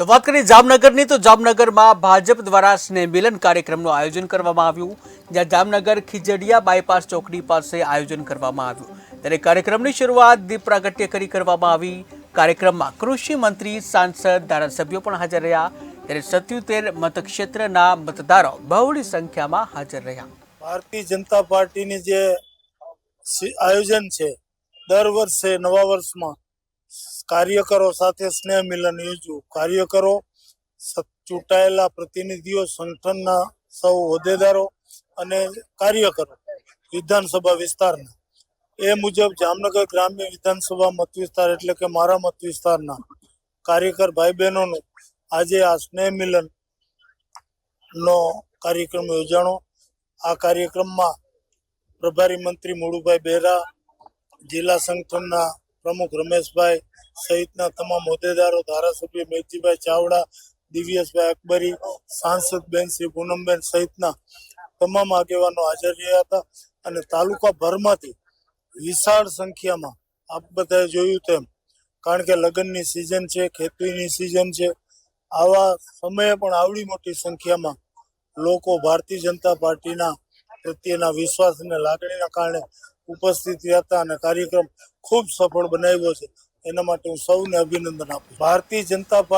તો વાત કરીએ જામનગરની, તો જામનગરમાં ભાજપ દ્વારા સ્નેહ મિલન કાર્યક્રમનું આયોજન કરવામાં આવ્યું. જ્યાં જામનગર ખીજડીયા બાયપાસ ચોકડી પાસે આયોજન કરવામાં આવ્યું. ત્યારે કાર્યક્રમની શરૂઆત દીપ પ્રાગટ્ય કરી કરવામાં આવી. કાર્યક્રમમાં કૃષિ મંત્રી, સાંસદ, ધારાસભ્યો પણ હાજર રહ્યા. ત્યારે સત્યોતેર મતક્ષેત્રના મતદારો બહોળી સંખ્યામાં હાજર રહ્યા. ભારતીય જનતા પાર્ટીની જે આયોજન છે, દર વર્ષે નવા વર્ષમાં કાર્યકરો સાથે સ્નેહ મિલન યોજવું. કાર્યકરો ચૂંટાયેલા પ્રતિનિધિઓ, સંગઠનના સૌ હોદ્દેદારો અને કાર્યકરો વિધાનસભા વિસ્તારના. એ મુજબ જામનગર ગ્રામ્ય વિધાનસભા મત વિસ્તાર એટલે કે મારા મત વિસ્તારના કાર્યકર ભાઈ બહેનોનું આજે આ સ્નેહ મિલન નો કાર્યક્રમ યોજાણો. આ કાર્યક્રમમાં પ્રભારી મંત્રી મુળુભાઈ બેરા જિલ્લા સંગઠનના પ્રમુખ રમેશભાઈ સહિતના તમામ હોદ્દેદારો, ધારાસભ્ય મેઘજીભાઈ ચાવડા, દિવ્યેશભાઈ અકબરી, સાંસદ બેન શ્રી પૂનમબેન સહિતના તમામ આગેવાનો હાજર રહ્યા હતા અને તાલુકા ભરમાંથી વિશાળ સંખ્યામાં, આપ બધાએ જોયું તેમ, કારણ કે લગ્નની સિઝન છે, ખેતીની સિઝન છે, આવા સમયે પણ આવડી મોટી સંખ્યામાં લોકો ભારતીય જનતા પાર્ટીના પ્રત્યેના વિશ્વાસ અને લાગણીના કારણે ઉપસ્થિત હતા અને કાર્યક્રમ ખૂબ સફળ બનાવ્યો છે. એના માટે હું સૌને અભિનંદન આપું ભારતીય જનતા પાર્ટી